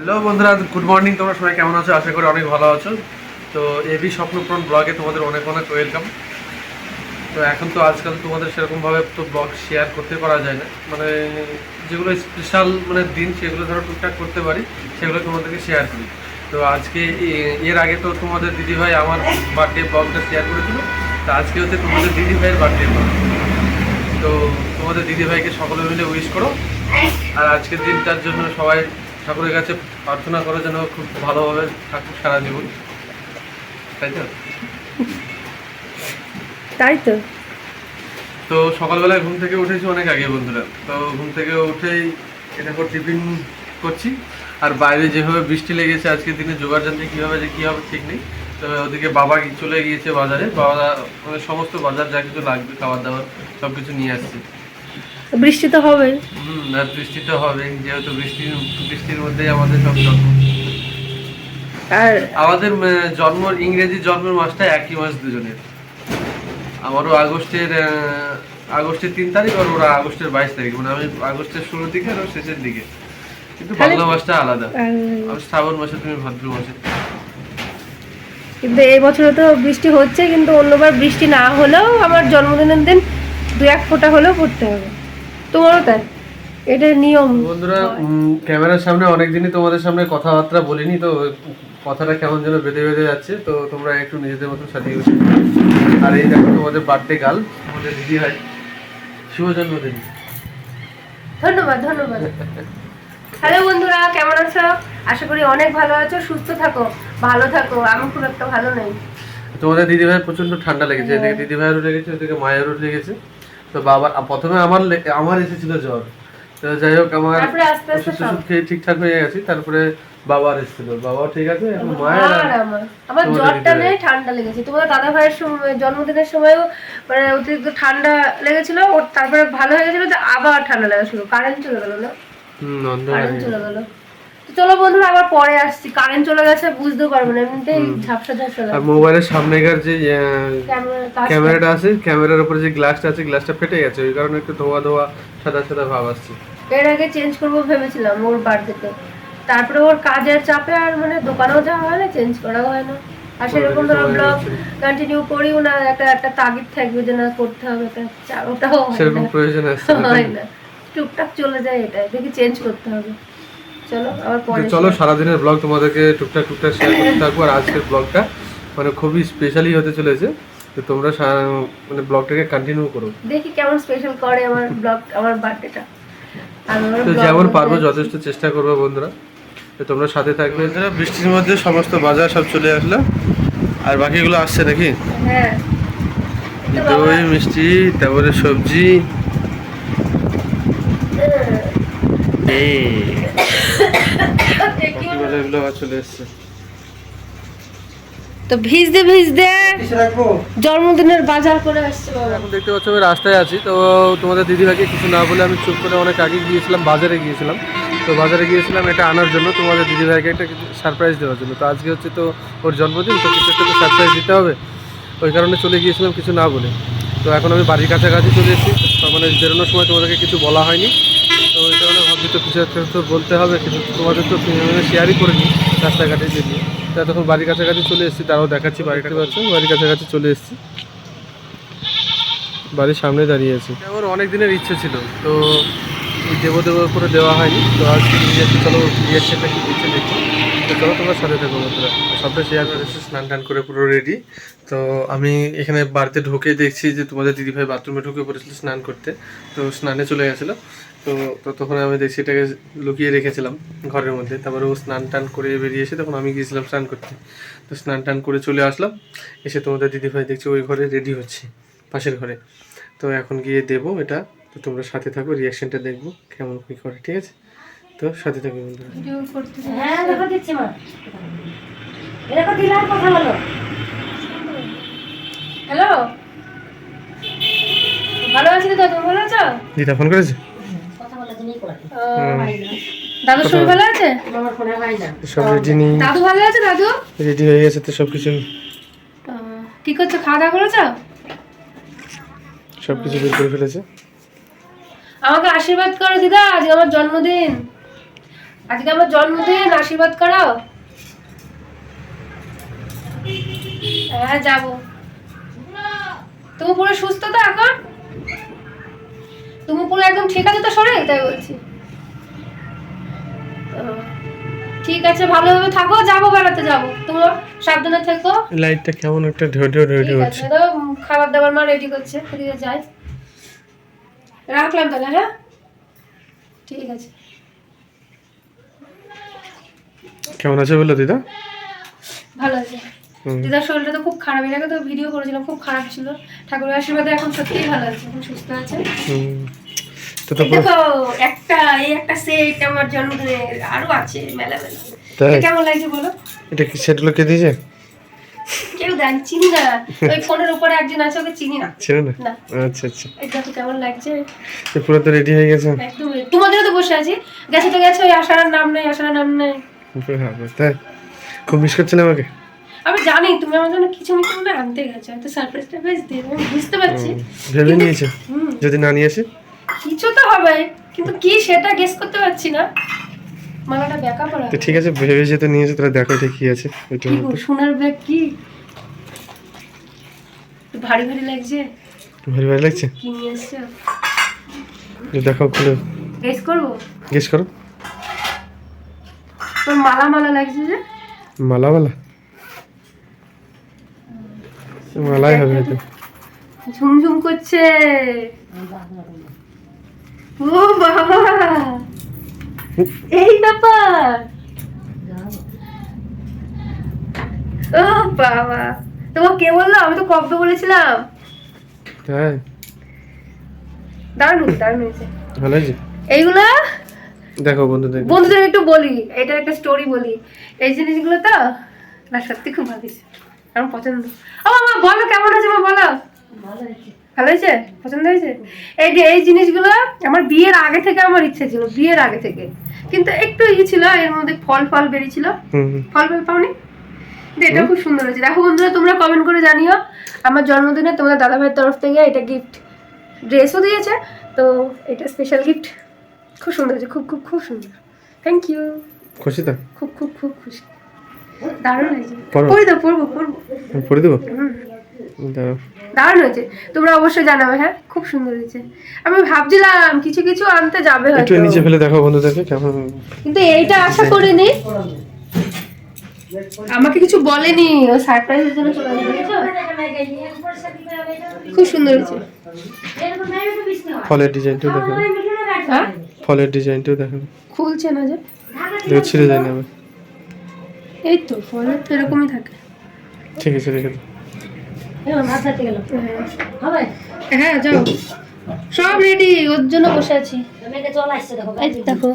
Hello বন্ধুরা good morning তোমরা সবাই কেমন আছো? আশা করি অনেক ভালো আছো। তো এবি স্বপ্নপূরণ ব্লগে তোমাদের অনেক অনেক ওয়েলকাম তো এখন তো আজকাল তোমাদের সেরকমভাবে তো ব্লগ শেয়ার করতে পারা যায় না। মানে যেগুলো স্পেশাল মানে দিন, সেগুলো ধরো টুকটাক করতে পারি, সেগুলো তোমাদেরকে শেয়ার করি। তো আজকে এর আগে তো তোমাদের দিদিভাই আমার বার্থডে ব্লগটা শেয়ার করেছিল। তো আজকে হচ্ছে তোমাদের দিদিভাইয়ের বার্থডে ব্লগ তো তোমাদের দিদিভাইকে সকলে মিলে উইশ করো। আর আজকের দিনটার জন্য সবাই ঠাকুরের কাছে প্রার্থনা করো যেন খুব ভালোভাবে ঠাকুর সারা জীবন। তাই তো? তাই তো। তো সকালবেলায় ঘুম থেকে উঠেছি অনেক আগে বন্ধুরা। তো ঘুম থেকে উঠেই এটা করে টিফিন করছি। আর বাইরে যেভাবে বৃষ্টি লেগেছে আজকের দিনে জোগাড় জানতে কীভাবে যে কী হবে ঠিক নেই। তো ওদিকে বাবা চলে গিয়েছে বাজারে। বাবা মানে সমস্ত বাজার যা কিছু লাগবে খাবার দাবার সব কিছু নিয়ে আসছে। বৃষ্টি তো হবে। হুম আর বৃষ্টি তো হবে যেহেতু বৃষ্টির বৃষ্টির মধ্যেই আমাদের সব জন্ম। আর আমাদের জন্ম ইংরেজি জন্মের মাসটা একই মাস দুজনের। আমারও আগস্টের আগস্টের তিন তারিখ আর ওরা আগস্টের বাইশ তারিখ। মানে আমি আগস্টের শুরুর দিকে আর শেষের দিকে। কিন্তু বাংলা মাসটা আলাদা। আর শ্রাবণ মাসে তুমি ভাদ্র মাসে। কিন্তু এই বছরে তো বৃষ্টি হচ্ছে কিন্তু অন্যবার বৃষ্টি না হলেও আমার জন্মদিনের দিন দু এক ফোঁটা হলেও পড়তে হবে। তোমারও তাই? এটা নিয়ম। বন্ধুরা ক্যামেরার সামনে অনেক দিনই তোমাদের সামনে কথাবার্তা বলিনি তো কথাটা কেমন যেন বেঁধে বেঁধে যাচ্ছে তো তোমরা একটু নিজেদের মতো সাথে আর এই দেখো তোমাদের বার্থডে গাল আমাদের দিদি হয় শুভ জন্মদিন ধন্যবাদ ধন্যবাদ। হ্যালো বন্ধুরা কেমন আছো? আশা করি অনেক ভালো আছো সুস্থ থাকো ভালো থাকো আমি খুব একটা ভালো নেই। তোমাদের দিদি ভাইয়ের প্রচণ্ড ঠান্ডা লেগেছে এদিকে দিদি ভাইয়েরও লেগেছে ওদিকে মায়েরও লেগেছে। তো বাবা প্রথমে আমার আমার এসেছিল জ্বর। যাই হোক আমার ওষুধ টষুধ খেয়ে ঠিকঠাক হয়ে গেছি তারপরে বাবার এসেছিল। বাবাও ঠিক আছে? মায়ের আমার। জ্বরটা নেই ঠান্ডা লেগেছে। তোমাদের দাদা ভাইয়ের সময় জন্মদিনের সময়ও মানে অতিরিক্ত ঠান্ডা লেগেছিল তারপরে ভালো হয়ে গেছিল যে আবার ঠান্ডা লেগেছিল কারেন্ট চলে গেল না? কারেন্ট চলে গেল। চলো বন্ধুরা আবার পরে আসছি। কারেন্ট চলে গেছে বুঝতে পারব না। এমনিতেই ঝাপসা ঝাপসা আর মোবাইলের সামনেকার যে ক্যামেরাটা আছে ক্যামেরার উপরে যে গ্লাসটা আছে গ্লাসটা ফেটে গেছে। ওই কারণে একটু ধোয়া ধোয়া সাদা সাদা ভাব আসছে। এর আগে চেঞ্জ করব ভেবেছিলাম ওর বার্থডেতে তারপরে ওর কাজের চাপে আর মানে দোকানেও যাওয়া হয় না চেঞ্জ করাও হয় না। আর সেরকম ধরো ব্লগ কন্টিনিউ করিও না একটা একটা তাগিদ থাকবে যে না করতে হবে ওটাও সেরকম। প্রয়োজন হয় না? টুকটাক চলে যায় এটাই দেখি চেঞ্জ করতে হবে। চলো আবার তো পরে চলো সারাদিনের ব্লগ তোমাদেরকে টুকটাক টুকটাক শেয়ার করতে থাকব। আর আজকের ব্লগটা মানে খুবই স্পেশালি হতে চলেছে। তো তোমরা মানে ব্লগটাকে কন্টিনিউ করো। দেখি কেমন স্পেশাল করে আমার ব্লগ আমার বার্থডেটা আর তো যেমন পারব যথেষ্ট চেষ্টা করব বন্ধুরা। তো তোমরা সাথে থাকবে। বন্ধুরা বৃষ্টির মধ্যে সমস্ত বাজার সব চলে আসলো। আর বাকিগুলো আসছে নাকি? হ্যাঁ। দই মিষ্টি তারপরে সবজি। এই। চলে এসছে। তো ভিজতে ভিজতে জন্মদিনের বাজার করে আসছে বাবা। এখন দেখতে পাচ্ছ আমি রাস্তায় আছি তো তোমাদের দিদিভাইকে কিছু না বলে আমি চুপ করে অনেক আগে গিয়েছিলাম বাজারে গিয়েছিলাম। তো বাজারে গিয়েছিলাম এটা আনার জন্য তোমাদের দিদিভাইকে একটা সারপ্রাইজ দেওয়ার জন্য। তো আজকে হচ্ছে তো ওর জন্মদিন তো কিছু একটা সারপ্রাইজ দিতে হবে। ওই কারণে চলে গিয়েছিলাম কিছু না বলে। তো এখন আমি বাড়ির কাছাকাছি চলে এসেছি তো মানে বেরোনোর সময় তোমাদেরকে কিছু বলা হয়নি। ভাবছি তো কিছু একটা তো বলতে হবে কিন্তু তোমাদের তো শেয়ারই করে নিই রাস্তাঘাটে যেদিন। তা তখন বাড়ির কাছাকাছি চলে এসেছি তারাও দেখাচ্ছি বাড়িটা পাচ্ছ? বাড়ির কাছাকাছি চলে এসেছি। বাড়ির সামনে দাঁড়িয়ে আছি। আমার অনেক দিনের ইচ্ছে ছিল তো এই দেবো দেবো করে দেওয়া হয়নি। তো আজকে নিয়ে যাচ্ছি চলো রিয়াকশনটা কি দিচ্ছে দেখি তো চলো তোমার সাথে থাকো বন্ধুরা। সবটা শেয়ার করেছি স্নান টান করে পুরো রেডি তো আমি এখানে বাড়িতে ঢুকে দেখছি যে তোমাদের দিদিভাই বাথরুমে ঢুকে পড়েছিল স্নান করতে। তো স্নানে চলে গেছিল। তো তো তখন আমি দেখছি এটাকে লুকিয়ে রেখেছিলাম ঘরের মধ্যে। তারপরে ও স্নান টান করে বেরিয়ে এসে তখন আমি গিয়েছিলাম স্নান করতে। তো স্নান টান করে চলে আসলাম। এসে তোমাদের দিদিভাই দেখছি ওই ঘরে রেডি হচ্ছে পাশের ঘরে। তো এখন গিয়ে দেবো এটা। তো তোমরা সাথে থাকো রিয়াকশনটা দেখব কেমন কী করে ঠিক আছে? তো সাথে থাকো বন্ধুরা। হ্যাঁ হ্যালো ভালো আছি তো তুমি ভালো আছো? দিদা ফোন করেছে কথা বলার জন্যই করে দাদু শরীর ভালো আছে? সব রেডি নেই। দাদু ভালো আছে দাদু? রেডি হয়ে গেছে তো সব কিছু কি করছ খাওয়া দাওয়া করেছ? সব কিছু বের করে ফেলেছে। আমাকে আশীর্বাদ করো দিদা আজ আমার জন্মদিন। আজকে আমার জন্মদিন আশীর্বাদ করাও হ্যাঁ যাব। তুমি পুরো সুস্থ তো এখন? তুমি পুরো একদম ঠিক আছে তো শরীর তাই বলছি। ঠিক আছে ভালোভাবে থাকো যাব বেড়াতে যাব। তোমার সাবধানে থেকো। লাইটটা কেমন একটা ঢেউ ঢেউ ঢেউ ঢেউ হচ্ছে। খাবার দাবার মা রেডি করছে এদিকে যাই। রাখলাম তাহলে হ্যাঁ? ঠিক আছে। কেমন আছে বলো দিদা? ভালো আছে। দিদার শরীরটা তো খুব খারাপ এর আগে তো ভিডিও করেছিলাম খুব খারাপ ছিল। ঠাকুরের আশীর্বাদে এখন সত্যিই ভালো আছে এখন সুস্থ আছে। তো তো দেখো একটা এই একটা সেট আমার জন্মদিনের আরও আছে মেলা মেলা কেমন লাগছে বলো? এটা কি সেটগুলো কে দিয়েছে? কেউ দেন চিনি না। ওই ফোনের উপরে একজন আছে ওকে চিনি না। ছিল না? না। আচ্ছা আচ্ছা। এই দেখো কেমন লাগছে। তো পুরো তো রেডি হয়ে গেছে। একদম তোমাদেরও তো বসে আছি। গেছে তো গেছে ওই আসার নাম নেই আসার নাম নেই। হ্যাঁ, তাই। খুব মিস করছিলে আমাকে। আমি জানি তুমি আমার জন্য কিছু মিছু হয় আনতে গেছো। হয়তো সারপ্রাইজ টারপ্রাইজ দিয়ে বুঝতে পারছি। ভেবে নিয়েছো? যদি না নিয়ে আসে? কিছু তো হবে কিন্তু কি সেটা গেস করতে পারছি না। মালাটা ব্যাকা পড়া তো ঠিক আছে ভেবে যেতে নিয়েছে তাহলে দেখো এটা কি আছে ওইটার কি সোনার ব্যাগ কি? ভারী ভারী লাগছে। ভারী ভারী লাগছে? কি নিয়ে এসছো? দেখো খুলে গেস করব? গেস করো। তোর মালা মালা লাগছে যে? মালা মালা মালাই হবে ঝুমঝুম করছে। ও বাবা এই ব্যাপার। ও বাবা। তোমার কে বলল? আমি তো কব্দ বলেছিলাম। তাই দারুণ দারুণ হয়েছে। ভালো আছে এইগুলো? দেখো বন্ধু দেখো বন্ধুদের একটু বলি। এটা একটা স্টোরি বলি। এই জিনিসগুলো তো না সত্যি খুব ভালো আমার পছন্দ। ও মা বলো কেমন আছে মা বলো। ভালো হয়েছে। ভালো হয়েছে? পছন্দ হয়েছে? এই যে এই জিনিসগুলো আমার বিয়ের আগে থেকে আমার ইচ্ছে ছিল বিয়ের আগে থেকে। কিন্তু একটু ই ছিল এর মধ্যে ফল ফল বেরিয়েছিল। ফল ফল পাওনি? এটা খুব সুন্দর হয়েছে। দেখো বন্ধুরা তোমরা কমেন্ট করে জানিও আমার জন্মদিনে তোমাদের দাদা ভাইয়ের তরফ থেকে এটা গিফট ড্রেসও দিয়েছে। তো এটা স্পেশাল গিফট খুব সুন্দর হয়েছে খুব খুব খুব সুন্দর। থ্যাংক ইউ খুশি তো? খুব খুব খুব খুশি। দারুণ হয়েছে। পরো। দাও পড়ব পড়ব আমি পরে দেবো? দারুণ হয়েছে। তোমরা অবশ্যই জানাবে হ্যাঁ? খুব সুন্দর হয়েছে। আমি ভাবছিলাম কিছু কিছু আনতে যাবে হয়তো। একটু নিচে ফেলে দেখো বন্ধুদেরকে কেমন? কিন্তু এইটা আশা করিনি। আমাকে কিছু বলেনি ও সারপ্রাইজের জন্য চলে আসবে। খুব সুন্দর হয়েছে। ফলের ডিজাইনটাও দেখো হ্যাঁ? ফলের ডিজাইনটাও দেখো খুলছে না যে। দেখো ছিঁড়ে যায় না এই তো ফলের তো এরকমই থাকে। ঠিক আছে রেখে দাও। হ্যাঁ। যাও। সব রেডি ওর জন্য বসে আছি। দেখো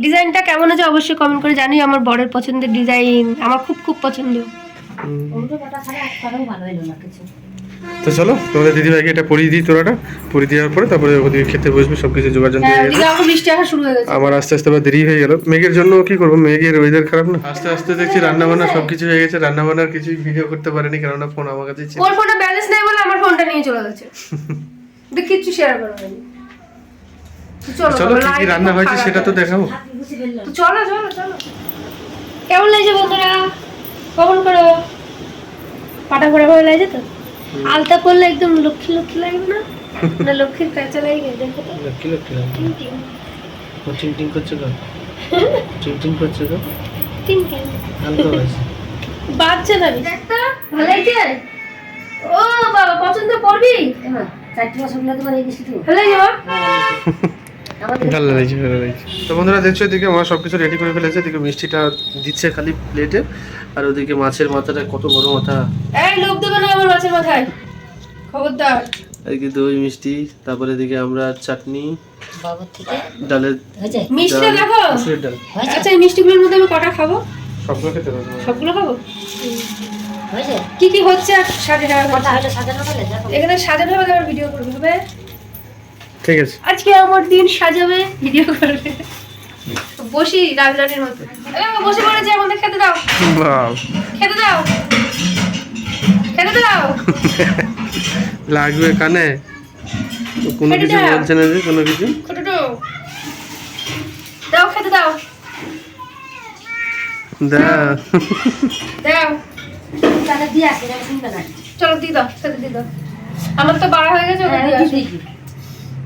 ডিজাইনটা কেমন আছে অবশ্যই কমেন্ট করে জানি আমার বরের পছন্দের ডিজাইন আমার খুব খুব পছন্দ। ভালো না কিছু। তো চলো তোমাদের দিদিভাইকে এটা পরিয়ে দিই তোরাটা। পরিয়ে দেওয়ার পরে তারপরে ওদিকে খেতে বসবে সব কিছু জোগাড় যন্ত্র হ্যাঁ হয়ে আমার আসা শুরু হয়ে গেছে। আমার আস্তে আস্তে আবার দেরি হয়ে গেল। মেঘের জন্য কি করব? মেঘের ওয়েদার খারাপ না। আস্তে আস্তে দেখছি রান্না বান্না সব কিছু হয়ে গেছে। রান্না বান্নার কিছুই ভিডিও করতে পারেনি কেননা ফোন আমার কাছে ছিল। ওর ফোনে ব্যালেন্স নেই বলে আমার ফোনটা নিয়ে চলে গেছে। কিচ্ছু শেয়ার করা হয়নি চলো চলো কি কি রান্না হয়েছে সেটা তো হয়ে দেখাবো। চলো চলো চলো। কেমন লাগছে বন্ধুরা? কমন করো। পাটা ঘোরা ভাবে লাগছে তো? আলতা করলে একদম লক্ষ্মী লক্ষ্মী লাগবে না? না লক্ষ্মীর কাঁচা লাগে দেখো তো। লক্ষ্মী লক্ষ্মী লাগবে টিং টিং টিং করছে তো টিং টিং করছে তো টিং টিং আলতা হয়েছে বাচ্চা না একটা ভালো লাগছে? ও বাবা পছন্দ করবি? হ্যাঁ। চারটি পছন্দ তোমার এই কিছু ভালো লাগে বাবা? ভালো লাগছে ভালো লাগছে। তো বন্ধুরা দেখছ এদিকে আমার সব কিছু রেডি করে ফেলেছে এদিকে মিষ্টিটা দিচ্ছে খালি প্লেটে আর ওদিকে মাছের মাথাটা কত বড় মাথা। এই লোক দেবে না আমার মাছের মাথায়। খবরদার। এদিকে দই মিষ্টি তারপরে এদিকে আমরা চাটনি ডালের ডাল, দেখো। আচ্ছা এই মিষ্টিগুলোর মধ্যে আমি কটা খাব? সবগুলো খেতে পারব সবগুলো খাব? কি কি হচ্ছে? আর সাজানো এখানে সাজানো হবে ভিডিও করবে। হবে ঠিক আছে। আজকে আমার দিন সাজাবে ভিডিও করবে। বসি রাজরানীর মতো। এ, বসে পড়েছে আমাদের খেতে দাও। খেতে দাও। খেতে দাও। লাগবে কানে? কোনো কিছু দাও। বলছে না যে কোনো কিছু? দাও দা দাও। শুনবে না চলো দিয়ে দাও সাথে দিয়ে দাও। আমার তো বাড়া হয়ে গেছে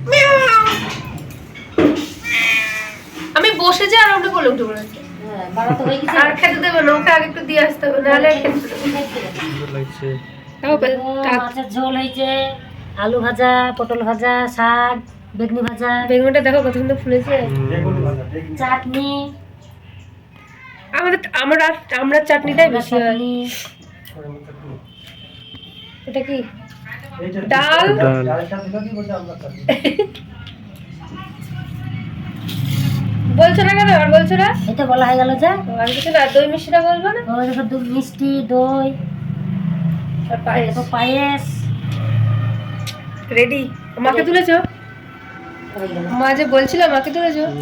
ওকে বসে। আমি বসেছি আর ওটা বলে উঠে পড়েছে হ্যাঁ, বাবা তো গেছে। আর খেতে দেবে না ওকে আগে একটু দিয়ে আসতে হবে নাহলে খেতে মাছের ঝোল হয়েছে আলু ভাজা পটল ভাজা শাক বেগুনি ভাজা। বেগুনটা দেখো কত সুন্দর ফুলেছে চাটনি। আমাদের আমরা আমরা চাটনিটাই বেশি হয়। এটা কি? ডাল। বলছো না কেন? আর বলছো না? এটা বলা হয়ে গেল যে। আর কিছু না দই মিষ্টিটা বলব না? ওই দেখো দুধ মিষ্টি দই। আর পায়েস। দেখো পায়েস। রেডি মাকে তুলেছো? মা যে বলছিল মাকে তুলেছো?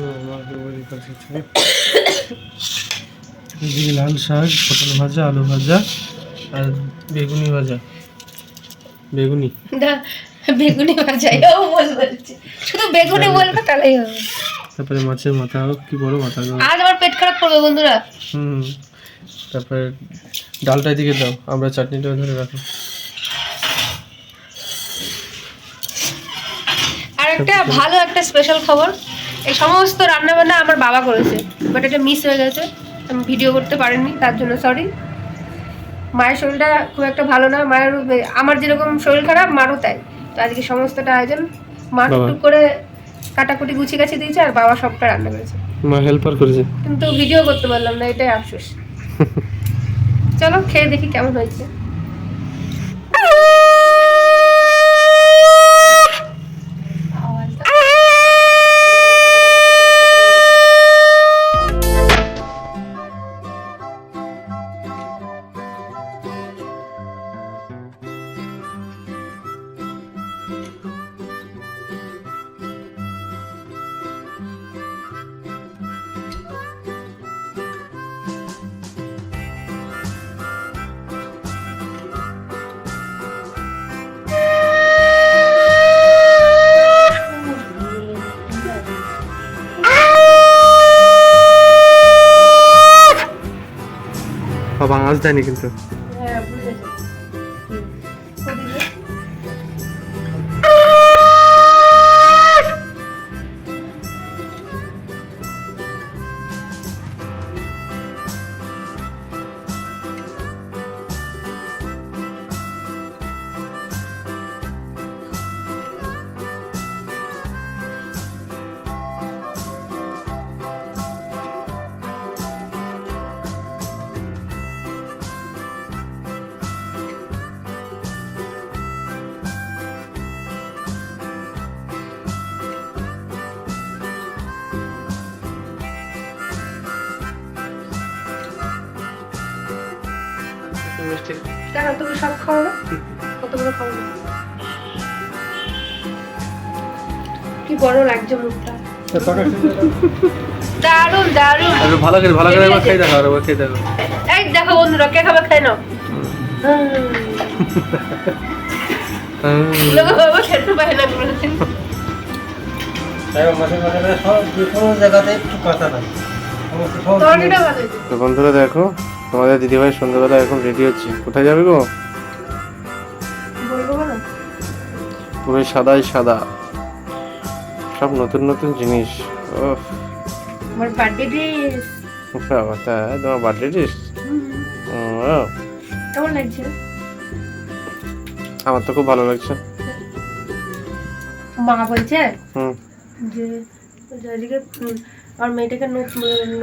লাল শাক পটল ভাজা আলু ভাজা আর বেগুনি ভাজা। বেগুনি। বেগুনি ভাজাই ও বল বলছে। শুধু বেগুনি বলবে তাহলেই হবে। তারপরে মাছের মাথা হোক কি বড় মাথা গো। আজ আমার পেট খারাপ করবে বন্ধুরা। হুম। তারপরে ডালটা এদিকে দাও আমরা চাটনিটা ধরে রাখো আর একটা ভালো একটা স্পেশাল খবর এই সমস্ত রান্না বান্না আমার বাবা করেছে বাট এটা মিস হয়ে গেছে আমি ভিডিও করতে পারিনি তার জন্য সরি মায়ের শরীরটা খুব একটা ভালো না মায়ের আমার যেরকম শরীর খারাপ মারও তাই। তো আজকে সমস্তটা আয়োজন মা। টুক করে কাটাকুটি গুছিয়ে গাছি দিয়েছে আর বাবা সবটা রান্না করেছে। মা হেল্পার করেছে। কিন্তু ভিডিও করতে পারলাম না এটাই আফসোস। চলো খেয়ে দেখি কেমন হয়েছে। আঁচ দেয়নি কিন্তু। মিষ্টি কেন? তুমি সব খাও না কতগুলো খাও না কি বড় লাগছে মুখটা। দারুণ দারুণ আর ভালো করে ভালো করে একবার খেয়ে দেখো একবার খেয়ে দেখো। এই দেখো বন্ধুরা কে খাবে খাই নাও। হুম। বাবা খেতে পারে না বলেছেন তরকারিটা ভালো হয়েছে। তো বন্ধুরা দেখো তোমাদের দিদিভাই সন্ধ্যাবেলা এখন রেডি হচ্ছে। কোথায় যাবে গো? পুরো সাদাই সাদা। সব নতুন নতুন জিনিস। আমার বার্থডে ড্রেস বাবা তোমার বার্থডে ডিস কেমন লাগছে? আমার তো খুব ভালো লাগছে। মা বলছে হুম। যে আমার মেয়েটাকে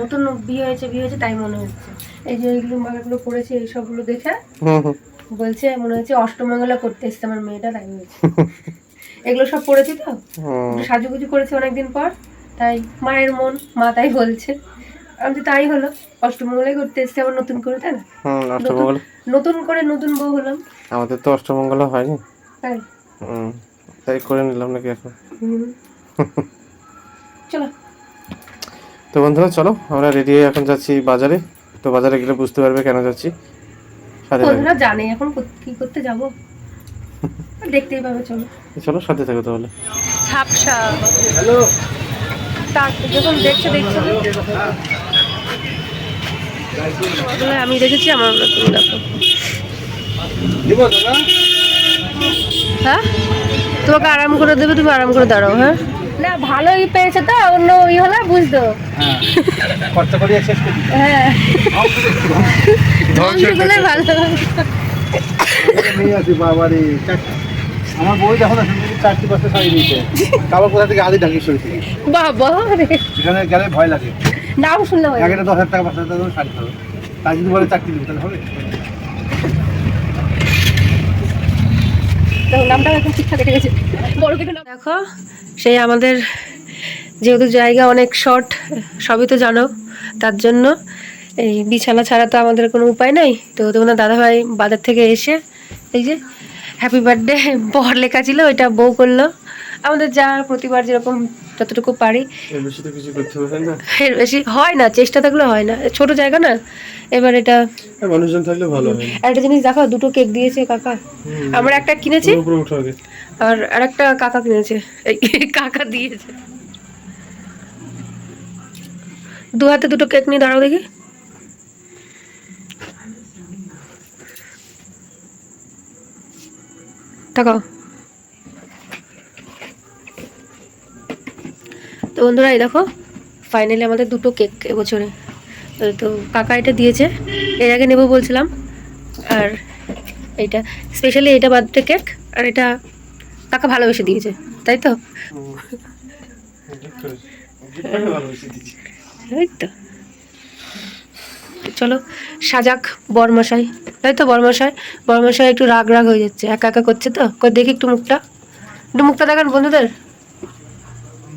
নতুন বিয়ে হয়েছে বিয়ে হয়েছে তাই মনে হচ্ছে। এই যে এইগুলো মালাগুলো পড়েছে এই সবগুলো দেখে। বলছে মনে হচ্ছে অষ্টমঙ্গলা করতে এসছে আমার মেয়েটা তাই হয়েছে এগুলো সব পড়েছি তো? সাজুগুজু করেছে অনেকদিন পর তাই মায়ের মন মা তাই বলছে। আমি তাই হলো অষ্টমঙ্গলাই করতে এসছে আবার নতুন করে তাই না? নতুন করে নতুন বউ হলাম। আমাদের তো অষ্টমঙ্গলা হয়নি। তাই। হুম তাই করে নিলাম নাকি এখন? চলো। তো বন্ধুরা চলো আমরা রেডি হয়ে এখন যাচ্ছি বাজারে। তো বাজারে গেলে বুঝতে পারবে কেন যাচ্ছি। বন্ধুরা জানে এখন কো- কি করতে যাব। দেখতেই পাবে চলো। চলো সাথে থাকো তাহলে। ঝাপসা। হ্যালো। তাক যখন দেখছে দেখছে। আমি দেখেছি আমার তুমি দেখো। হ্যাঁ? তোমাকে আরাম করে দেবে তুমি আরাম করে দাঁড়াও হ্যাঁ? না ভালোই পেয়েছে তো অন্য ই হলে বুঝতো। হ্যাঁ খরচা করে শেষ করি হ্যাঁ। ধ্বংসগুলোই ভালো। নিয়ে আসি বাবারে আমার বই দেখো না শুনছি চারটি পাঁচটা শাড়ি নিয়েছে কোথা থেকে আদি ঢাকি শুয়েছি বাবা সেখানে গেলে ভয় লাগে। নাম শুনলে এক একটা দশ হাজার টাকা পাঁচ হাজার টাকা করে শাড়ি হবে তাই যদি বলে চারটি দিবি তাহলে হবে? দেখো, সেই আমাদের যেহেতু জায়গা অনেক শর্ট সবই তো জানো তার জন্য এই বিছানা ছাড়া তো আমাদের কোনো উপায় নাই। তো তোমাদের দাদাভাই বাজার থেকে এসে এই যে হ্যাপি বার্থডে বর লেখা ছিল ওইটা বউ করল। আমাদের যা প্রতিবার যেরকম যতটুকু পারি। এর বেশি হয় না চেষ্টা থাকলে হয় না। ছোট জায়গা না এবার এটা মানুষজন থাকলে ভালো হয়। একটা জিনিস দেখো দুটো কেক দিয়েছে কাকা। আমরা একটা কিনেছি। আগে। আর আরেকটা কাকা কিনেছে। এই কাকা দিয়েছে। দু হাতে দুটো কেক নিয়ে দাঁড়াও দেখি। তাকাও। তো বন্ধুরা, এই দেখো ফাইনালি আমাদের দুটো কেক এবছরে। তো কাকা এটা দিয়েছে, এর আগে নেব বলছিলাম, আর এইটা স্পেশালি এটা বার্থডে কেক আর এটা কাকা ভালোবেসে দিয়েছে, তাই তো? তো। চলো, সাজাক বরমশাই, তাই তো বরমশাই? বরমশাই একটু রাগ রাগ হয়ে যাচ্ছে, একা একা করছে তো? দেখি একটু মুখটা। একটু মুখটা দেখান বন্ধুদের।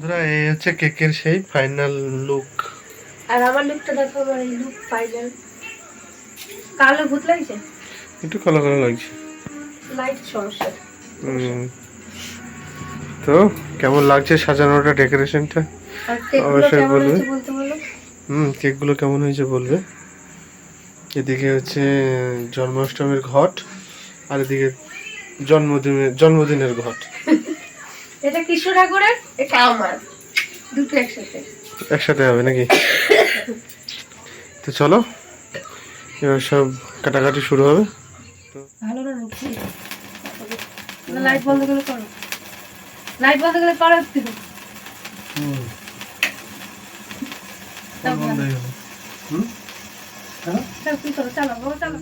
বন্ধুরা এই হচ্ছে কেকের সেই ফাইনাল লুক আর আমার লুকটা দেখো আমার এই লুক ফাইনাল কালো ভূত লাগছে? একটু কালো কালো লাগছে। লাইট সমস্যা। তো কেমন লাগছে সাজানোটা ডেকোরেশনটা অবশ্যই বলবে। হুম কেকগুলো কেমন হয়েছে বলবে। এদিকে হচ্ছে জন্মাষ্টমীর ঘট আর এদিকে জন্মদিনের জন্মদিনের ঘট। এটা কৃষ্ণ ঠাকুরের এটা আমার। দুটো একসাথে। একসাথে হবে নাকি? তো চলো এবার সব কাটাকাটি শুরু হবে। ভালো না নাকি লাইট বন্ধ করে করো। লাইট বন্ধ করে করো একটু। চালো, কি করো? চালো বাবা চালো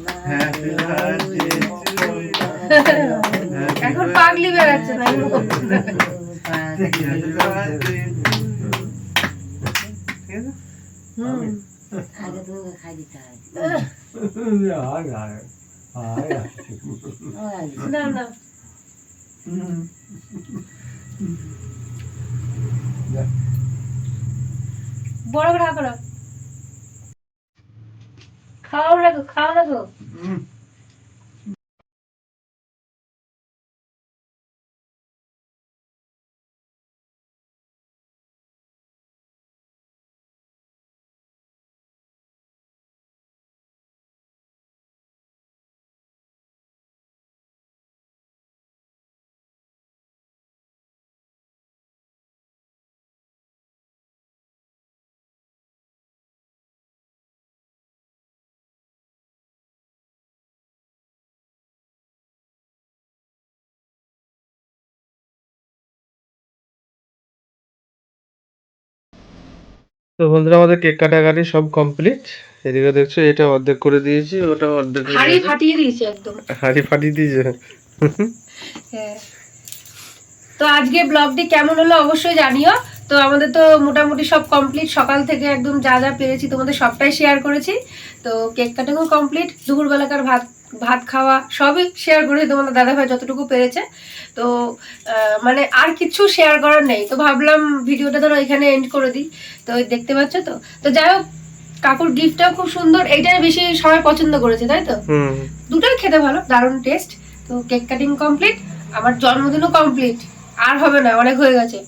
এখন পাগলি বেড়াচ্ছে না না না বড় হাঁ করো খাওয়াও না গো খাওয়া না তো বন্ধুরা আমাদের কেক কাটাকাটি সব কমপ্লিট এদিকে দেখছ এটা অর্ধেক করে দিয়েছি ওটা অর্ধেক করে হাড়ি। ফাটিয়ে দিয়েছে একদম। হাঁড়ি ফাটিয়ে দিয়েছে। হ্যাঁ। তো আজকে ব্লগটি কেমন হলো অবশ্যই জানিও। তো আমাদের তো মোটামুটি সব কমপ্লিট সকাল থেকে একদম যা যা পেরেছি তোমাদের সবটাই শেয়ার করেছি। তো কেক কাটাও কমপ্লিট দুপুরবেলাকার ভাত ভাত খাওয়া সবই শেয়ার করেছি তোমাদের দাদাভাই যতটুকু পেরেছে। তো মানে আর কিছু শেয়ার করার নেই। তো ভাবলাম ভিডিওটা ধরো এখানে এন্ড করে দিই। তো দেখতে পাচ্ছ তো? তো যাই হোক কাকুর গিফটটাও খুব সুন্দর। এইটাই বেশি সবাই পছন্দ করেছে তাই তো? দুটোই খেতে ভালো দারুণ টেস্ট তো কেক কাটিং কমপ্লিট আমার জন্মদিনও কমপ্লিট আর হবে না অনেক হয়ে গেছে।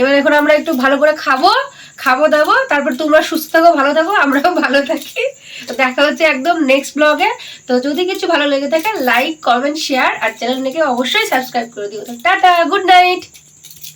এবার এখন আমরা একটু ভালো করে খাব। খাব দাবো, তারপর তোমরা সুস্থ থাকো, ভালো থাকো, আমরাও ভালো থাকি। দেখা হচ্ছে একদম নেক্সট ব্লগে তো যদি কিছু ভালো লেগে থাকে লাইক কমেন্ট শেয়ার আর চ্যানেলটাকে অবশ্যই সাবস্ক্রাইব করে দিও। Tata good night